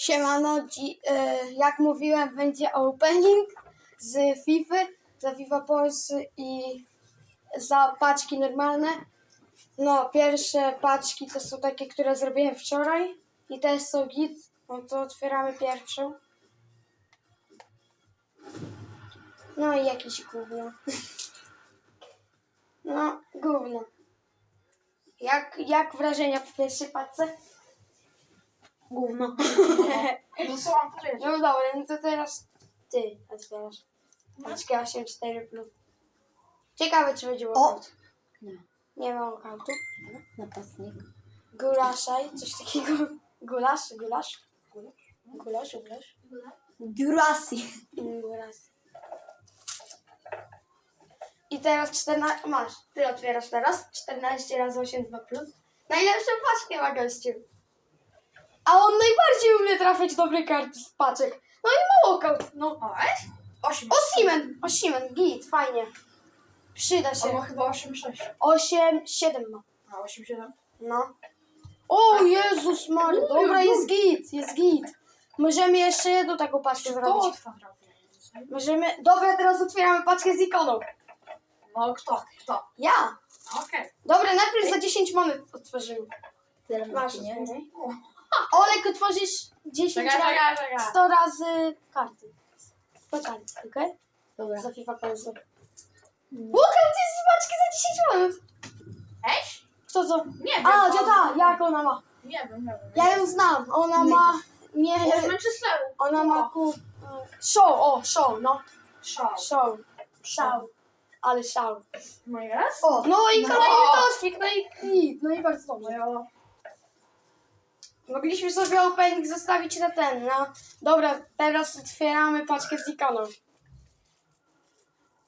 Siemano, dzi- e, jak mówiłem, będzie opening z FIFA, za FIFA Polsy i za paczki normalne. No, pierwsze paczki to są takie, które zrobiłem wczoraj i te są git. No to otwieramy pierwszą. No i jakieś gówno. No, gówno. Jak, jak wrażenia po pierwszej paczce? Gówno. No co mam powiedzieć? No dobra, no to teraz ty otwierasz. Paczkę 8-4 plus. Ciekawe, czy będzie walkout. Nie. Nie ma walkoutu. Napastnik. Gulaszaj, coś takiego. Gulasz, gulasz. Gulasz, gulasz. Durasi. Mm, Gulasz. I teraz 14, masz, ty otwierasz teraz. 14 razy 8 2 plus. Najlepszą paczkę ma gościu. A on najbardziej umie trafiać dobre karty z paczek. No i walkout. No. O, weź? 8. Osimen, Osimen, git, fajnie. Przyda On ma się. chyba 8, 6. 8, 7 ma. A 8, 7. No. O Jezus Maria, dobra, jest git, jest git. Możemy jeszcze jedną taką paczkę To zrobić. kwadratu. Możemy, dobra, teraz otwieramy paczkę z ikoną. No kto? Kto? Ja. Okej. Dobra, najpierw za 10 monet otworzymy. Tyle Masz, pieniędzy. otwieraj. Olek, otworzysz 10 Czekaj, razy, czekaj, czekaj. 100 razy karty. 100 karty, okej? Dobra. Za FIFA Polsą. Walkout jest z paczki za 10 monet. Weź? Kto to? Nie wiem. A, ta? Jak ona ma? Nie wiem, nie wiem. Ja ją znam. Ona ma. Nie. Jest Manchesteru. Ona ma ku. Show, o, show, no. Szał. Show. Show. Ale show. No jest? O, no i No. kolejny tospik, no i nic, no i bardzo dobrze. Mogliśmy sobie opening zostawić na ten, no. Dobra, teraz otwieramy paczkę z ikoną.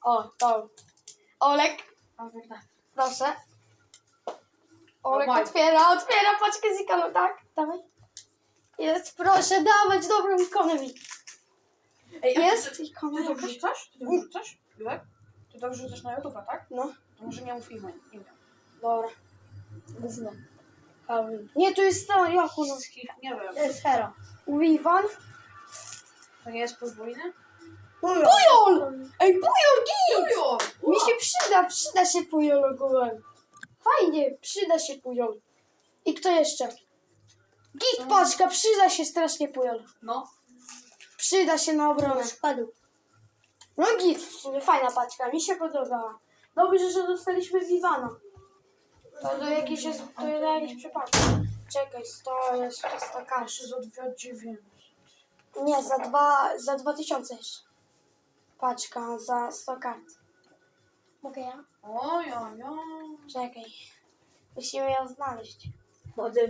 O, to. Olek, proszę. Olek Dawaj. otwiera, otwiera paczkę z ikoną, tak? Dawaj. Jest, proszę dawać dobrą ikonę mi. Ej, a Jest Ty, ikona ty to jakaś? wrzucasz? Ty to wrzucasz? Julek? Ty to wrzucasz na YouTube, tak? No, To może nie mów imię. imię. dobra. Gówno. Nie, tu jest to, jak ono? Nie wiem. To jest hero. Wivan. To nie jest podwójny? Pujol! Ej, Pujol, git! Juju! Mi się przyda, przyda się Pujol ogółem. Fajnie, przyda się Pujol. I kto jeszcze? Git, paczka, przyda się strasznie Pujol. No. Przyda się na obronę. Spadł. No git, w sumie fajna paczka, mi się podobała. Dobrze, że dostaliśmy Vivana. To do jakiejś jest, to do jakiejś przypadku. Czekaj, to jest 100 karszy. Za 2,9. Nie, za dwa, za 2000 jeszcze. Paczka za 100 kart. Mogę ja? Oj, oj, oj. Czekaj. Musimy ją znaleźć.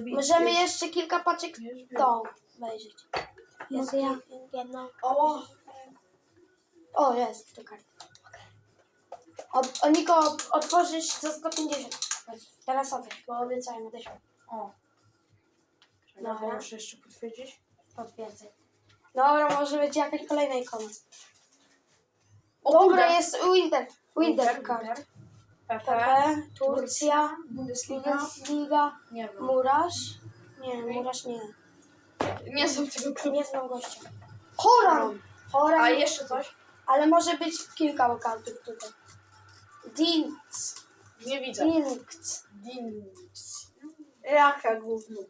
Możemy jeszcze kilka paczek tą wejrzeć. Jest ja. Jedno. O, O, jest to karta. O, o Niko, otworzysz za 150. Teraz odejdź, bo obiecałem odejdź. o. Dobra. Dobra. Muszę jeszcze potwierdzić. Potwierdzę. Dobra, może być jakaś kolejna ikona. O, Dobra, kurde. jest Winter. Winter card. PP. PP, Turcja, Bundesliga. Bundesliga, Nie wiem. Murasz. Nie, Murasz nie. Nie znam tego klubu. Nie znam gościa. Horan! Horan. A jeszcze coś? Ale może być kilka wakantów tutaj. Dinks. Nie widzę. Dinks. Dins. Jaka gówno.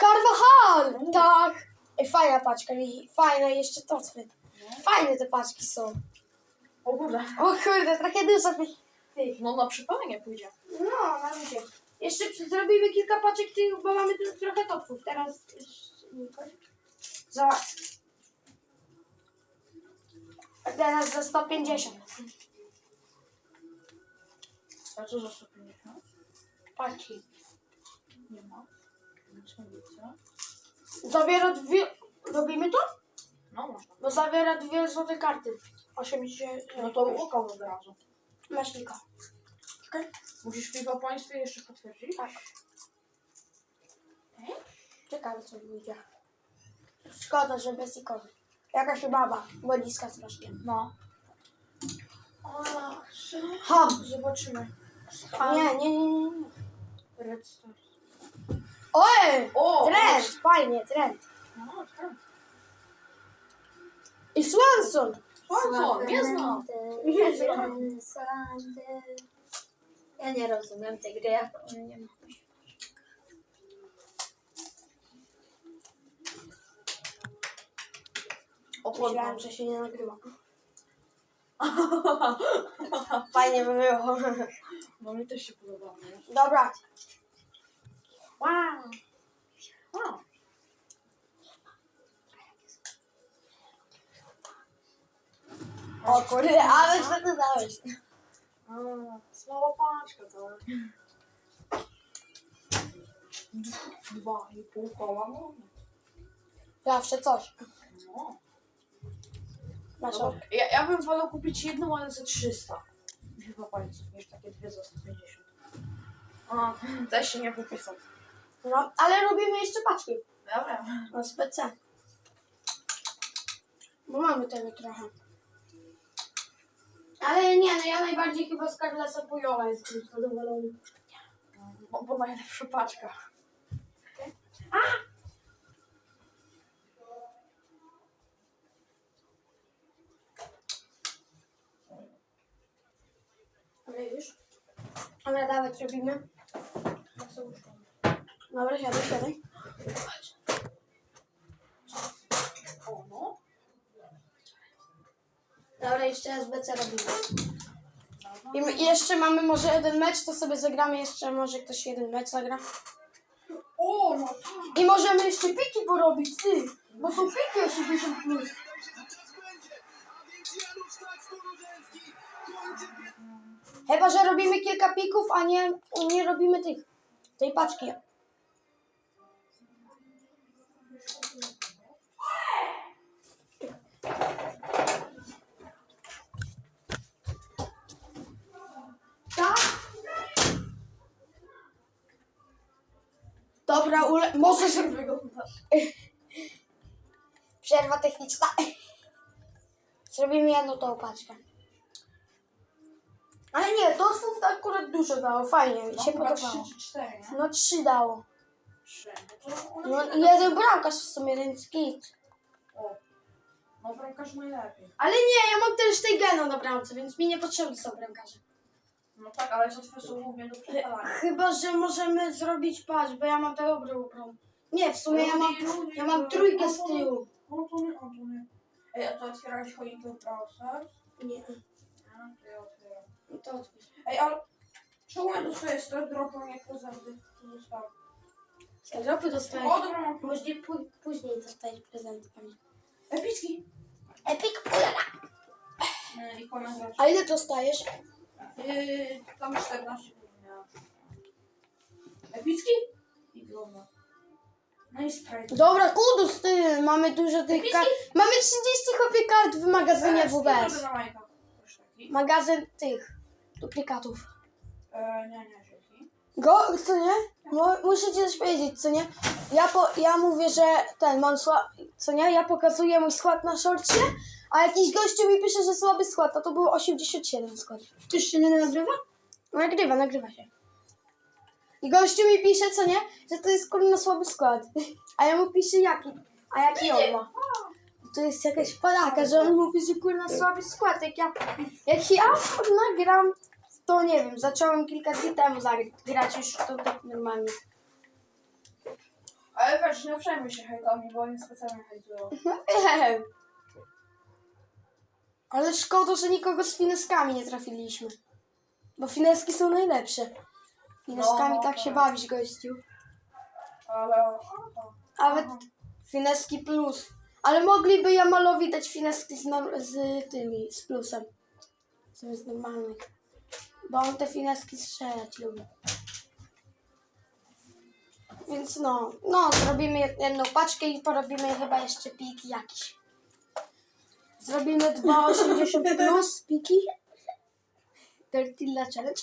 Carvajal! Tak! Ej, fajna paczka, mi- fajna jeszcze to chwyt. Fajne te paczki są. O kurde. O kurde, trochę dużo tych. tych. No na przypalenie pójdzie. No, na razie. Jeszcze przy- zrobimy kilka paczek tych, bo mamy tu trochę topów. Teraz jeszcze Niko. Zobacz. A Teraz za 150. A co za 150? Paczki. Nie ma. Zawiera dwie... Robimy to? No można. Bo zawiera dwie złote karty. 80. No to łukał od razu. Masz Niko. Musisz FIFA państwie jeszcze potwierdzić? Tak. Ciekawe co wyjdzie. Szkoda, że bez ikony. Jakaś baba, bo niska strasznie. No. Ham! Zobaczymy. Nie, nie, nie, nie. nie. Red Stars. Oj! O! Trend! Fajnie, trend. No, tak. I Swanson. Swanson, nie znam. Nie znam. Ja nie rozumiem tej gry, jak on nie ma. Myślałem, że się nie nagrywa. Fajnie by było. No mi też się podoba. nie? Dobra. Wow. Wow. O kurde, ale że ty dałeś. A, paczka cała. Dwa i pół koła no. Zawsze coś. No. Masz No, ja, ja bym wolał kupić jedną, ale za 300. Chyba palców, niż takie dwie za 150. A, też się nie popisał. No, ale robimy jeszcze paczki. Dobra. Na SPC. Bo mamy tego trochę. Ale nie, no ja najbardziej chyba z Carlesa Pujola jestem zadowolony. Bo, bo najlepsza paczka. Ale już? Ale dawać robimy. Dobra, siadaj, siadaj. No. Dobra, jeszcze SBC robimy. I my, i jeszcze mamy może jeden mecz, to sobie zagramy jeszcze, może ktoś jeden mecz zagra. O, no tak. I możemy jeszcze piki porobić, ty, bo są piki 80 plus. Chyba, że robimy kilka pików, a nie, nie robimy tych, tej paczki. Tak? Dobra, ule... może się... Przerwa techniczna. Zrobimy jedną tą paczkę. Ale nie, to akurat dużo dało, fajnie mi się Chyba podobało. trzy czy cztery, nie? No trzy dało. Trzy. No to one No i jeden bramkarz w sumie, więc git. O. No bramkarz najlepiej. Ale nie, ja mam też tej gena na bramce, więc mi nie potrzebni są bramkarze. No tak, ale co są głównie do przepalania. Chyba, że możemy zrobić patrz, bo ja mam dobrą obronę. Nie, w sumie ja mam, ja mam trójkę z tyłu. O, to nie, o, to nie. Ej, a to otwierałeś choinkę w browser? Nie, Ja, to ja. No to odpisz. Ej, ale czemu ja dostaję star dropą jak prezenty? Co zostało? Z Europy dostałeś. O, dobra, mam pó- później dostajesz prezent. Epicki. Epic Pulera. Yy, ikona. A ile dostajesz? Yy, tam 14 miała. Epicki? I global. No i sprite. Dobra, kudus ty, mamy dużo tych kart. Mamy 30 kopii kart w magazynie WBS. Na Majka. Też taki. Magazyn tych duplikatów. E, nie, nie, dzięki. Go, co nie? Mo, muszę ci coś powiedzieć, co nie? Ja, po, ja mówię, że ten, mam słab, co nie? Ja pokazuję mój skład na szorcie, a jakiś gościu mi pisze, że słaby skład, a to było 87 skład. Ty jeszcze nie nagrywa? Nagrywa, nagrywa się. I gościu mi pisze, co nie? Że to jest kurna słaby skład. A ja mu piszę jaki, a jaki on ma. To jest jakaś padaka, że on mówi, że kurna słaby skład. Jak ja, jak ja kurna gram to nie wiem, zacząłem kilka dni temu grać już to tak normalnie. Ale patrz, nie przejmuj się hejtami, bo oni specjalnie hejtują. Wiem. Ale szkoda, że nikogo z fineskami nie trafiliśmy. Bo fineski są najlepsze. Fineskami No, tak się tak. bawić, gościu. Ale... Nawet fineski plus. Ale mogliby Jamalowi dać fineski z, z tymi, z plusem. Zamiast normalnych. Bo on te fineski strzelać lubi. Więc no, no, zrobimy jedną paczkę i porobimy chyba jeszcze piki jakieś. Zrobimy 2,80 plus piki. Tortilla challenge.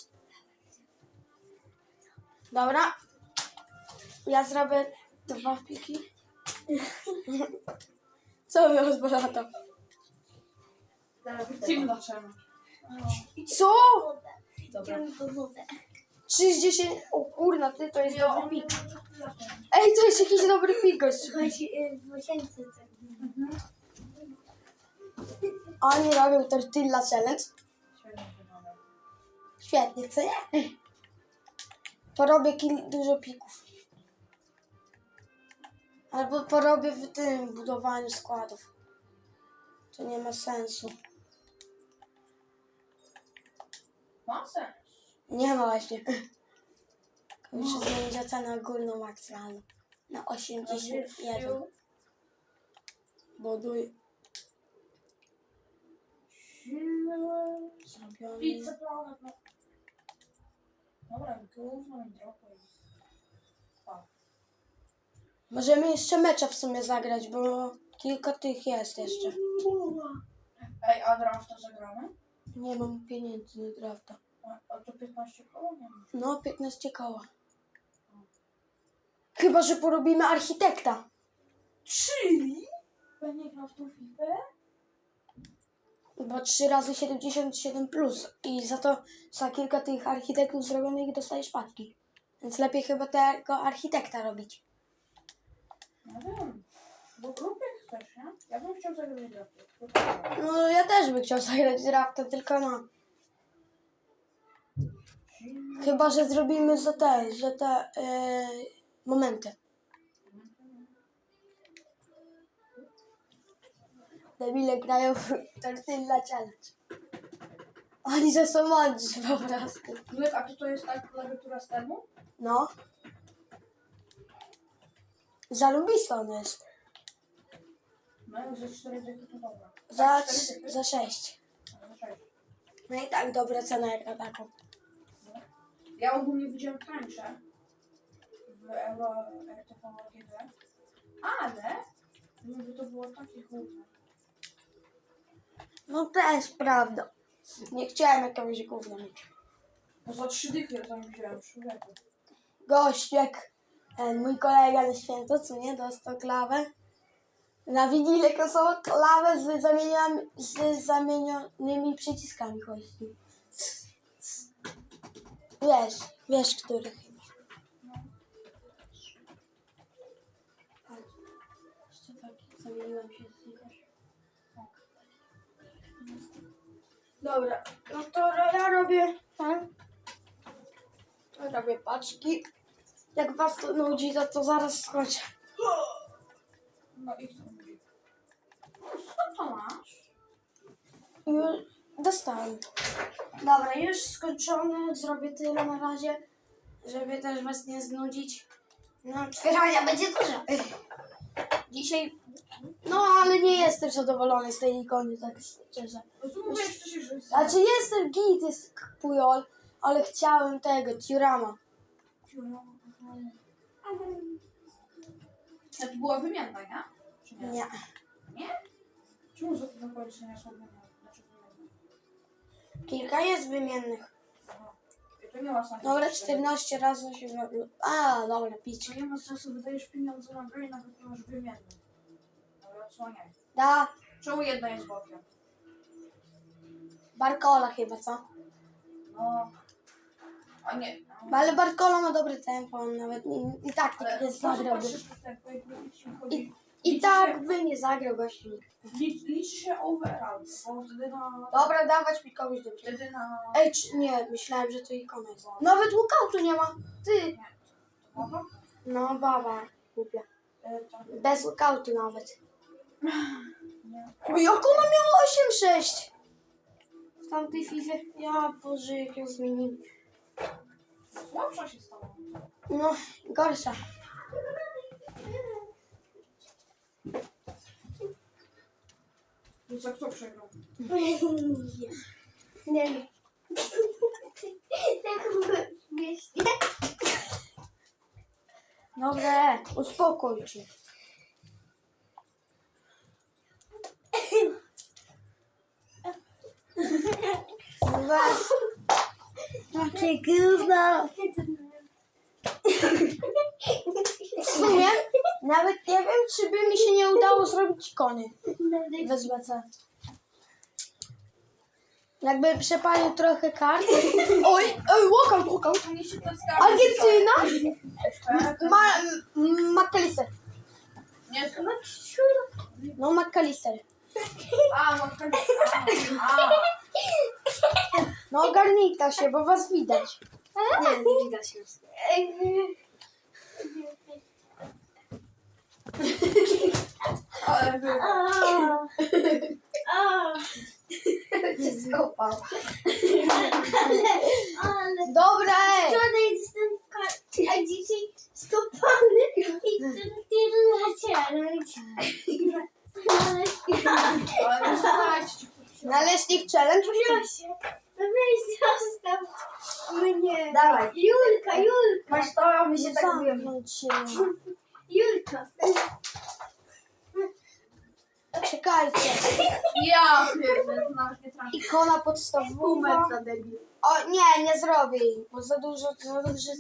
Dobra. Ja zrobię dwa piki. Co wy rozbalato? Team dlaczego? Co? Dobra. Wodę. 60... O kurna, ty, to jest dobry pik. Ej, to jest jakiś dobry pik, gościu. Słuchajcie, y, w łazience to. Oni robią tortilla challenge. Świetnie, co nie? Porobię kil- dużo pików. Albo porobię w tym budowaniu składów. To nie ma sensu. Ma sens. Nie ma właśnie. Muszę zmienić ocenę ogólną maksymalną. Na 81. Buduję. Zrobiony. Pizza Planet, no. Dobra, gówno mi dropaj. Możemy jeszcze mecze w sumie zagrać, bo kilka tych jest jeszcze. Ej, a drafta zagramy? Nie mam pieniędzy na drafta. A, a to 15 koło nie ma. No, 15 koła. Chyba, że porobimy architekta. Czyli? Będzie grał w tą FIFA? Bo 3 razy 77 plus. I za to za kilka tych architektów zrobionych dostajesz paczki. Więc lepiej chyba tego architekta robić. No wiem. Bo grupy nie? Ja bym chciał zagrać w drafta. No, ja też bym chciał zagrać drafta, tylko no. Chyba, że zrobimy za te, że te yy, momenty. Debile grają w Tortilla Challenge. Oni ze są mądrzy po prostu. Julek, a to to jest ta klawiatura z temu? No. Zarobista ona jest. Za 4 dychy to dobra. Za, Tak, cztery dychy? za 6. A, Za 6. No i tak dobra cena jak na taką. Ja ogólnie widziałem tańsze w Euro RTV AGD, ale żeby to było takie główne. No też prawda. Nie chciałem jakiegoś gówna mieć. No za 3 dychy ja tam wziąłem, człowieku. Gościek, ten mój kolega na święto, co nie, dostał klawę. Na Wigilię dostał klawę z, z zamienionymi przyciskami chodzi. Wiesz, wiesz, który chyba. Patrz, Jeszcze taki, zamieniłam się z nim. Dobra, no to ja robię ten. Robię paczki. Jak was to nudzi, to, to zaraz skończę. No i co to masz? Już dostałem. Dobra, już skończone. Zrobię tyle na razie, żeby też was nie znudzić. No, otwierania będzie dużo. Dzisiaj, no ale nie jestem zadowolony z tej ikony, tak szczerze. Tu mówię wcześniej, że jest... Znaczy jestem git, jest pujol, ale chciałem tego, Tiurama. A to była wymienna, nie? Czy nie? Nie. Nie? Czemu za to nie są wymienne? Znaczy wymienne? Kilka jest wymiennych. Aha. I to nie ma sensu. Dobra, 14 razy się... A, dobra, pić. Nie ma sensu, wydajesz pieniądze na grę i nawet nie masz wymiennych. Dobra, odsłaniaj. Da, Czemu jedna jest bokiem? Barkola chyba, co? No... A nie. No, Ale Barkola ma dobre tempo, on nawet i, i tak Ale nie po co zagrał. patrzysz na tempo, jak ci chodzi? I tak by nie zagrał gościu. Licz, licz się overall, bo wtedy na... Dobra, dawać mi kogoś do Wtedy na... Ej, czy, nie, myślałem, że to ikona jest. Nawet lookoutu nie ma. Ty. Dobra? No, baba, głupia. E, tak. Bez lookoutu nawet. Nie. Jak ona miała 8-6? W tamtej FIFA. Ja, Boże, jak ją zmienili. Słabsza się stała. No, gorsza. Więc jak kto przegrał? Nie wiem. Tak śmiesznie. Dobra, uspokój się. Weź. Jakie gówno. W sumie nawet nie wiem, czy by mi się nie udało zrobić ikony bez BC. Jakby przepalił trochę kart. Oj, oj, walkout, walkout. Argentyna? Ma, McAllister. Nie, to No, McAllister. A, No, ogarnijcie się, bo was widać. Nie, nie widać nas. Ale było. Skopał. Ale Dobra, wczoraj jestem w karcie, a dzisiaj skopany i tyle challenge. Naleśnik challenge. Proszę, no weź zostaw mnie. Dawaj. Julka, Julka, Masz to, my się tak się. Julka. Czekajcie. Ja pierdolę, nie trafię. Ikona podstawowa. debil. O nie, nie zrobię jej, bo za dużo, za dużo,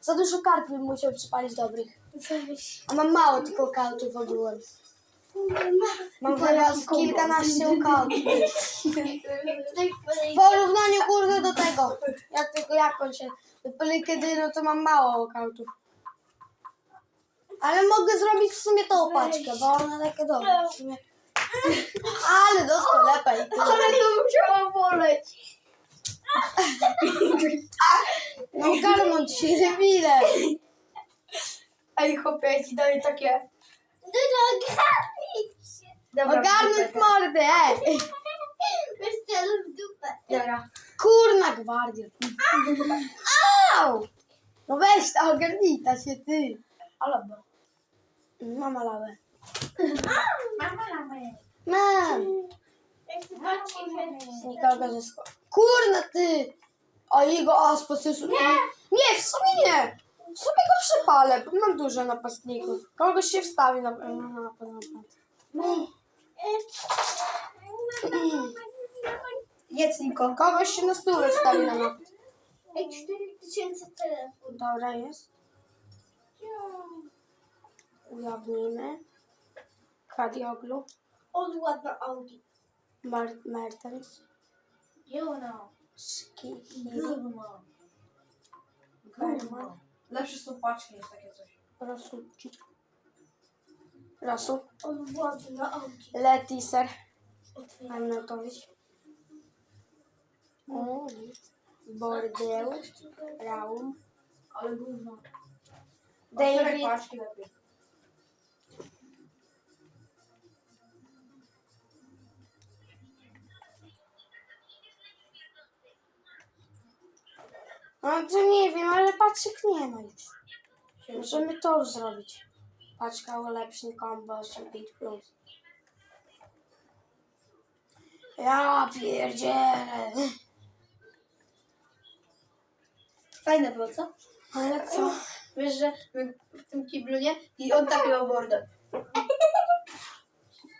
za dużo, kart bym musiał przypalić dobrych. A mam mało tylko kautów ogółem. Mam teraz kilkanaście kautów. W porównaniu kurde do tego. Jak tylko jak on się. Do kiedy no to mam mało kautów. Ale mogę zrobić w sumie tą paczkę, bo ona taka dobra w sumie. Ale dostał lepiej. Ale to musiało boleć. No garnąć się debile. Ej, chłopie, ja ci daję takie... Dużo ogarnij się. Ogarnąć mordę, ej. Celu w dupę. Dobra. Kurna gwardia. Au! No weź ta ogarnita się ty. Ale bo. Mama lawę. Mama, mama. Mam. Nikogo ze sko- Kurna ty! O jego aspas jest... Nie! Nie, w sumie nie! W sumie go przepalę, bo mam dużo napastników. Kogoś się wstawi na pewno na napad. Jedz, Niko. Kogoś się na stół wstawi na. Ej, 4000 telefon. Dobra jest. Ujawnijmy. Kadioglu. Od ładna Audi. Mar- Mertens. Juno. Skihiri. Gówno. Gówno. Lepsze są paczki niż takie coś. Rasuci. Rasu. Od ładna Audi. Letiser. Notować. O, nic. Bordeł. Raum. Ale gówno. David. No to nie wiem, ale paczek nie ma już. Możemy to już zrobić. Paczka ulepszeń combo 85 plus. Ja pierdzielę. Fajne było, co? Ale co? Wiesz, że my w tym kiblu, nie? I on tak miał bordę.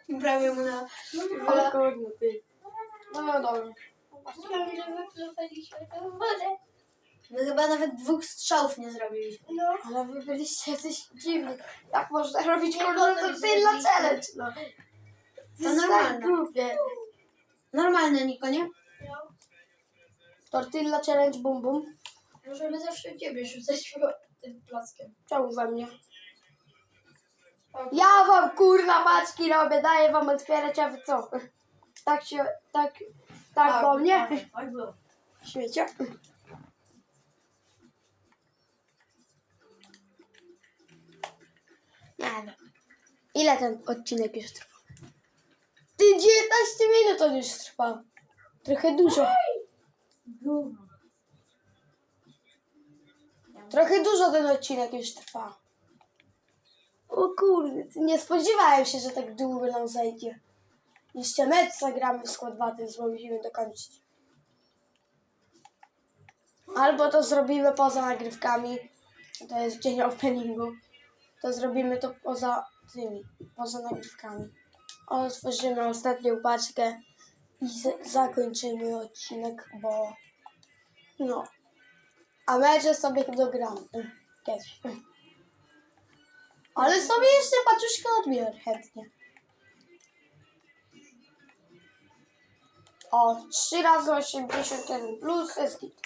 I prawie mu na... O kurde ty. No no dobra. Prawie, że wyplufaliśmy tę wodę. My chyba nawet dwóch strzałów nie zrobiliśmy. No. Ale wy byliście jacyś dziwni. Jak można robić Nie zrobić. challenge, no. To jest normalne. tak głupie. Normalne, Niko, nie? Tortilla challenge bum bum. Możemy zawsze ciebie rzucać tym plackiem. Czemu we mnie? Ja wam kurwa paczki robię, daję wam otwierać, a wy co? Tak się, tak, tak do mnie? Tak, tak było. Nie wiem. Ile ten odcinek już trwa? Ty 19 minut on już trwa. Trochę dużo. Trochę dużo ten odcinek już trwa. O kurde, nie spodziewałem się, że tak długo nam zajdzie. Jeszcze mecz zagramy w skład 2, więc musimy dokończyć. Albo to zrobimy poza nagrywkami. To jest dzień openingu. To zrobimy to poza tymi, poza nagrywkami. Otworzymy ostatnią paczkę i zakończymy odcinek, bo no. A mecze sobie dogramy. Kiedyś. Ale sobie jeszcze paczuszkę odbiorę chętnie. O, 3 razy 81 plus jest git.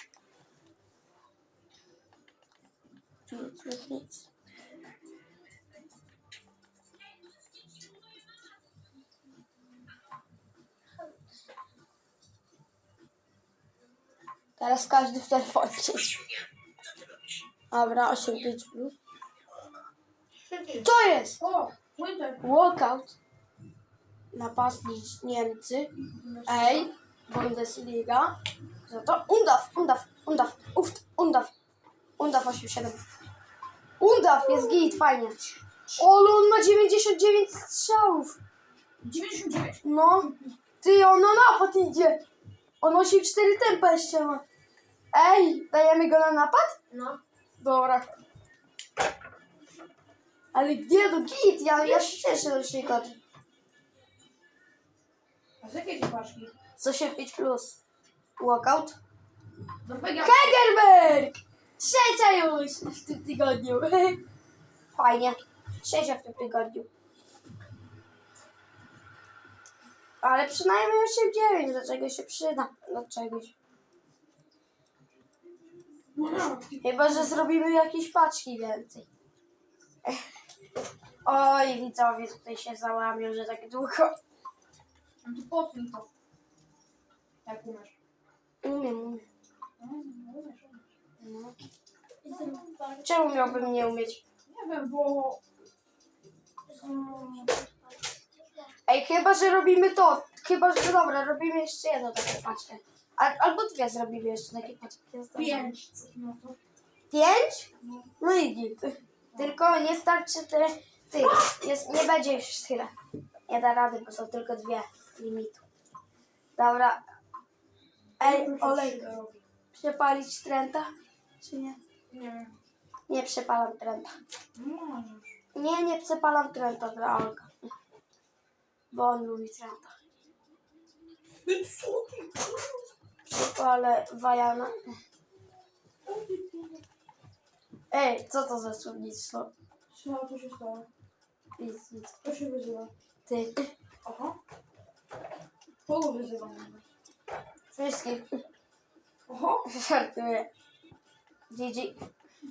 Nic, nic, nic. Teraz każdy w telefonie. Dobra, 85 plus. Co jest? Walkout. Napastnik Niemcy. Ej, Bundesliga. Co to? Undaw, Undaw, Undaw, Uft, Undaw. Undaw 87. Undaw jest git, fajnie. O, ale on ma 99 strzałów. 99. No. Ty, on na napad idzie. On 84 tempa jeszcze ma. Ej, dajemy go na napad? No. Dobra. Ale gdzie do git? Ja, ja się cieszę na przykład. A z jakiej paczki? Co się 5 plus? Walkout? Do Pega. Hegerberg! Trzecia już w tym tygodniu. Fajnie. Trzecia w tym tygodniu. Ale przynajmniej 8-9, do się przyda. Do czegoś. Chyba, że zrobimy jakieś paczki więcej. Oj, widzowie tutaj się załamią, że tak długo. No to potnij to. Jak umiesz. Umiem, umiem. No, no. No. Czemu miałbym nie umieć? Nie wiem, bo... Ej, chyba, że robimy to. Chyba, że dobra, robimy jeszcze jedną taką paczkę. Al, albo dwie zrobimy jeszcze takie. Ja zdążę. Pięć. No. Pięć? No i git. Tylko nie starczy tyle. Ty, jest, nie będzie już tyle. Nie da rady, bo są tylko dwie limitu. Dobra. Ej, olej, przepalić trenta? Czy nie? Nie. Nie przepalam trenta. Możesz. Nie, nie przepalam trenta dla Olka. Bo on lubi trenta. Co ty? Przepalę wajana. Ej, co to za słownictwo? Co, co się stało? Nic, nic. To się wyzywa. Ty. Aha. Kogo wyzywam? Wszystkich. Oho. Żartuję. Gigi.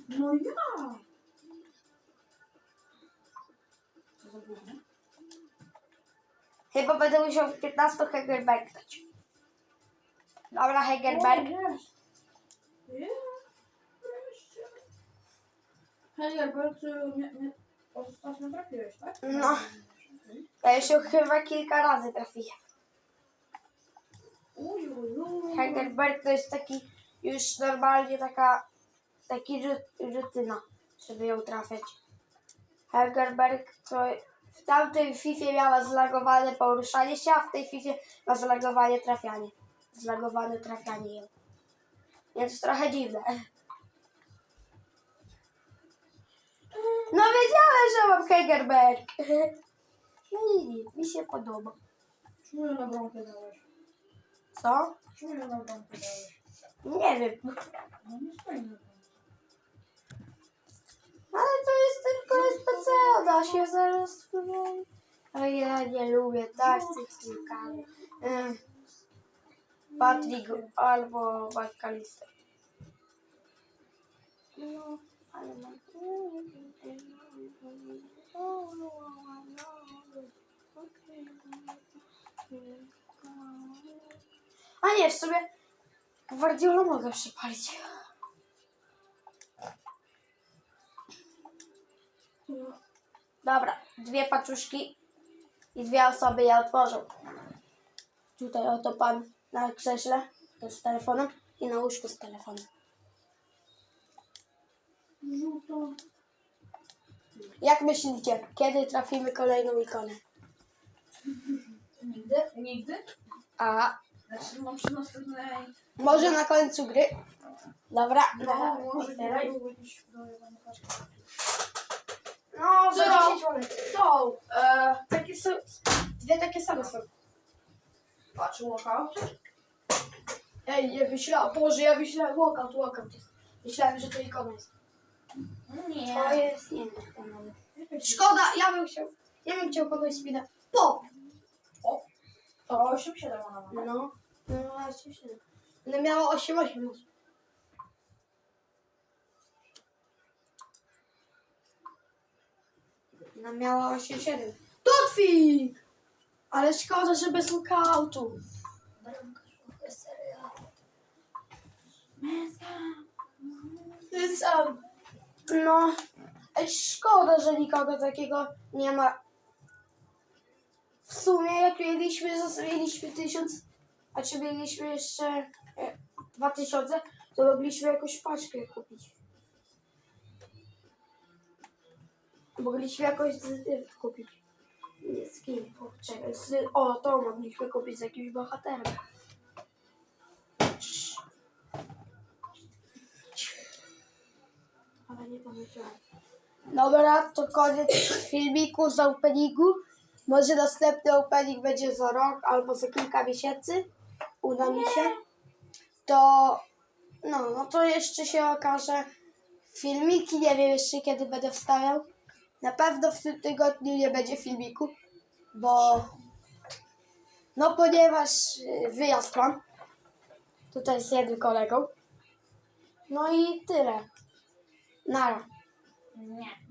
No ja. Co za gówno? Chyba będę musiał 15 Hegerberg dać. Ty nie, nie, ostatnio trafiłeś, tak? No. Ja ją chyba kilka razy trafiłem. Hegerberg to jest taki już normalnie taka taki ru- rutyna, żeby ją trafiać. Hegerberg to w tamtej FIFA miała zlagowane poruszanie się, a w tej FIFA ma zlagowane trafianie. Zlagowane trafianie. Więc trochę dziwne. No wiedziałem, że mam Hegerberg. No i nic, mi się podoba. Czemu na bramkę dałeś? Co? Czemu na bramkę dałeś? Nie wiem. No nie stoi na bramce. Ale to jest tylko SPC, da się zaraz tutaj. A ja nie lubię tak tych piłkarzy. Patrick albo McAllister. No, ale mam... A nie, w sumie Guardiola mogę przypalić. Dobra, dwie paczuszki i dwie osoby je otworzą. Tutaj oto pan na krześle z telefonem i na łóżku z telefonem. Jak myślicie, kiedy trafimy kolejną ikonę? Nigdy? Nigdy? A Znaczy, mam przy następnej... może na końcu gry? Dobra, No, może nie było paczki. No, za 10 monet. Są. E, takie są. Dwie takie same są. Patrz, walkout. Ej, ja myślałem, Boże, ja myślałem, walkout, walkout jest. Myślałem, że to ikona jest. Nie. To jest, nie. Szkoda, ja bym chciał, ja bym chciał kogoś spina. Pop! O, to 8-7 ona ma. No. No, 8,7. Ona miała 8,8. Ona miała 8,7. Totwik! Ale szkoda, że bez lookoutu. Sam. No, szkoda, że nikogo takiego nie ma. W sumie, jak mieliśmy, zostawiliśmy tysiąc, a czy mieliśmy jeszcze e, dwa tysiące, to mogliśmy jakąś paczkę kupić. Mogliśmy jakoś tym kupić. Nie, z kim? Poczekaj, o, to mogliśmy kupić z jakimś bohaterem. Nie pomyślałem. Dobra, to koniec filmiku z openingu. Może następny opening będzie za rok albo za kilka miesięcy. Uda mi się. To no, no to jeszcze się okaże. Filmiki nie wiem jeszcze kiedy będę wstawiał. Na pewno w tym tygodniu nie będzie filmiku, bo no ponieważ y, wyjazd mam tutaj z jednym kolegą. No i tyle. Nara. Nie.